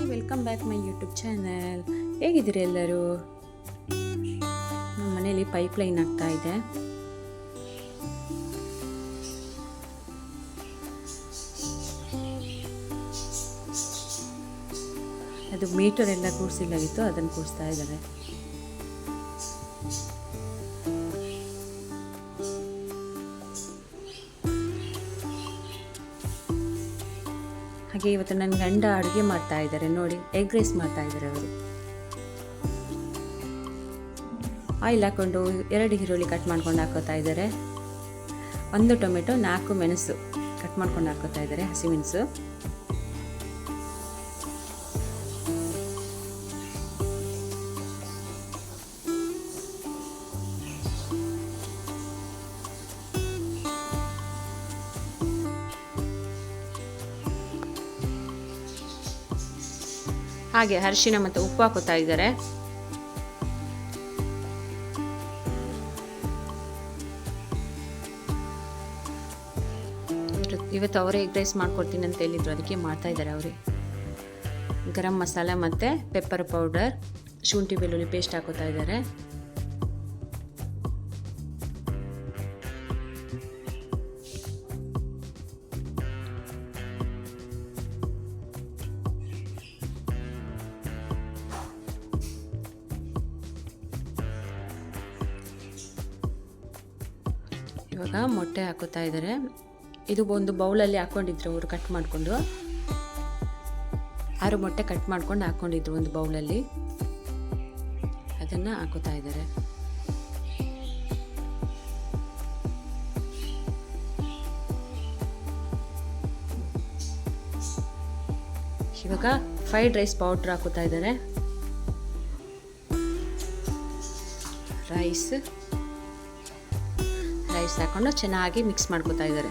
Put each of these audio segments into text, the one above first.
Hi, welcome back my YouTube channel. ಹೇಗಿದ್ದೀರಿ ಎಲ್ಲರೂ? ನಮ್ಮ ಮನೇಲಿ ಪೈಪ್ ಲೈನ್ ಆಗ್ತಾ ಇದೆ. ಅದು ಮೀಟರ್ ಎಲ್ಲ ಕೂರಿಸಿಲ್ಲಾಗಿತ್ತು ಅದನ್ನು ಕೂರಿಸ್ತಾ ಇದ್ದಾರೆ. ಹಾಗೆ ಇವತ್ತು ನನ್ನ ಗಂಡ ಅಡುಗೆ ಮಾಡ್ತಾ ಇದ್ದಾರೆ. ನೋಡಿ ಎಗ್ ರೈಸ್ ಮಾಡ್ತಾ ಇದ್ದಾರೆ ಅವರು. ಆಯಿಲ್ ಹಾಕ್ಕೊಂಡು ಎರಡು ಈರುಳ್ಳಿ ಕಟ್ ಮಾಡ್ಕೊಂಡು ಹಾಕೋತಾ ಇದ್ದಾರೆ. ಒಂದು ಟೊಮೆಟೊ, ನಾಲ್ಕು ಮೆಣಸು ಕಟ್ ಮಾಡ್ಕೊಂಡು ಹಾಕೋತಾ ಇದ್ದಾರೆ ಹಸಿಮೆಣಸು ಹಾಗೆ ಅರಿಶಿನ ಮತ್ತು ಉಪ್ಪು ಹಾಕೋತಾ ಇದ್ದಾರೆ. ಇವತ್ತು ಅವರೇ ಎಗ್ ರೈಸ್ ಮಾಡ್ಕೊಡ್ತೀನಿ ಅಂತ ಹೇಳಿದ್ರು. ಅದಕ್ಕೆ ಮಾಡ್ತಾ ಇದ್ದಾರೆ ಅವರೇ. ಗರಂ ಮಸಾಲೆ ಮತ್ತು ಪೆಪ್ಪರ್ ಪೌಡರ್ ಶುಂಠಿ ಬೆಳ್ಳುಳ್ಳಿ ಪೇಸ್ಟ್ ಹಾಕೋತಾ ಇದ್ದಾರೆ. ಇವಾಗ ಮೊಟ್ಟೆ ಹಾಕೋತಾ ಇದ್ದಾರೆ. ಇದು ಒಂದು ಬೌಲಲ್ಲಿ ಹಾಕೊಂಡಿದ್ರು ಅವರು ಕಟ್ ಮಾಡಿಕೊಂಡು. ಆರು ಮೊಟ್ಟೆ ಕಟ್ ಮಾಡ್ಕೊಂಡು ಹಾಕೊಂಡಿದ್ರು ಒಂದು ಬೌಲಲ್ಲಿ. ಅದನ್ನು ಹಾಕೋತಾ ಇದ್ದಾರೆ. ಇವಾಗ ಫ್ರೈಡ್ ರೈಸ್ ಪೌಡ್ರ್ ಹಾಕೋತಾ ಇದ್ದಾರೆ. ರೈಸ್ ರೈಸ್ ಹಾಕೊಂಡು ಚೆನ್ನಾಗಿ ಮಿಕ್ಸ್ ಮಾಡ್ಕೋತಾ ಇದ್ದಾರೆ.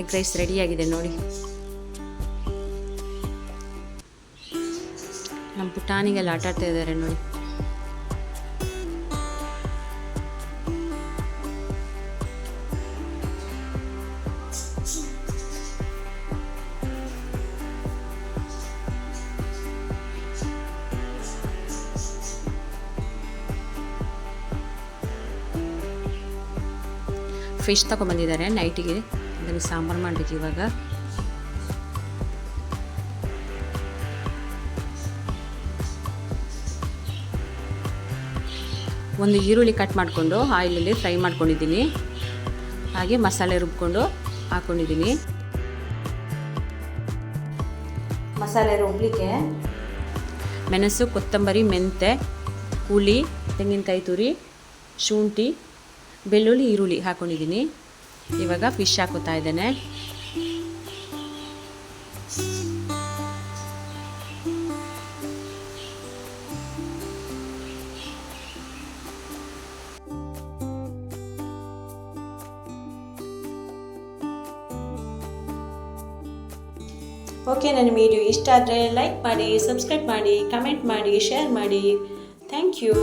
ಎಗ್ ರೈಸ್ ರೆಡಿಯಾಗಿದೆ ನೋಡಿ. ನಮ್ಮ ಪುಟಾಣಿಗೆಲ್ಲ ಆಟಾಡ್ತಾ ಇದ್ದಾರೆ ನೋಡಿ. ಫಿಶ್ ತಗೊಂಬಂದಿದ್ದಾರೆ ನೈಟಿಗೆ ಅದನ್ನು ಸಾಂಬಾರು ಮಾಡಬೇಕು ಇವಾಗ. ಒಂದು ಈರುಳ್ಳಿ ಕಟ್ ಮಾಡಿಕೊಂಡು ಆಯಿಲಲ್ಲಿ ಫ್ರೈ ಮಾಡ್ಕೊಂಡಿದ್ದೀನಿ. ಹಾಗೆ ಮಸಾಲೆ ರುಬ್ಕೊಂಡು ಹಾಕ್ಕೊಂಡಿದ್ದೀನಿ ಮಸಾಲೆ ರುಬ್ಲಿಕ್ಕೆ ಮೆಣಸು, ಕೊತ್ತಂಬರಿ ಮೆಂತೆ ಹುಳಿ, ತೆಂಗಿನಕಾಯಿ ತುರಿ, ಶುಂಠಿ ಬೆಳ್ಳುಳ್ಳಿ, ಈರುಳ್ಳಿ ಹಾಕ್ಕೊಂಡಿದ್ದೀನಿ ಇವಾಗ ಫಿಶ್ ಹಾಕೋತಾ ಇದ್ದೇನೆ. ಓಕೆ ನನ್ನ ವಿಡಿಯೋ ಇಷ್ಟ ಆದರೆ ಲೈಕ್ ಮಾಡಿ ಸಬ್ಸ್ಕ್ರೈಬ್ ಮಾಡಿ ಕಮೆಂಟ್ ಮಾಡಿ ಶೇರ್ ಮಾಡಿ. Thank you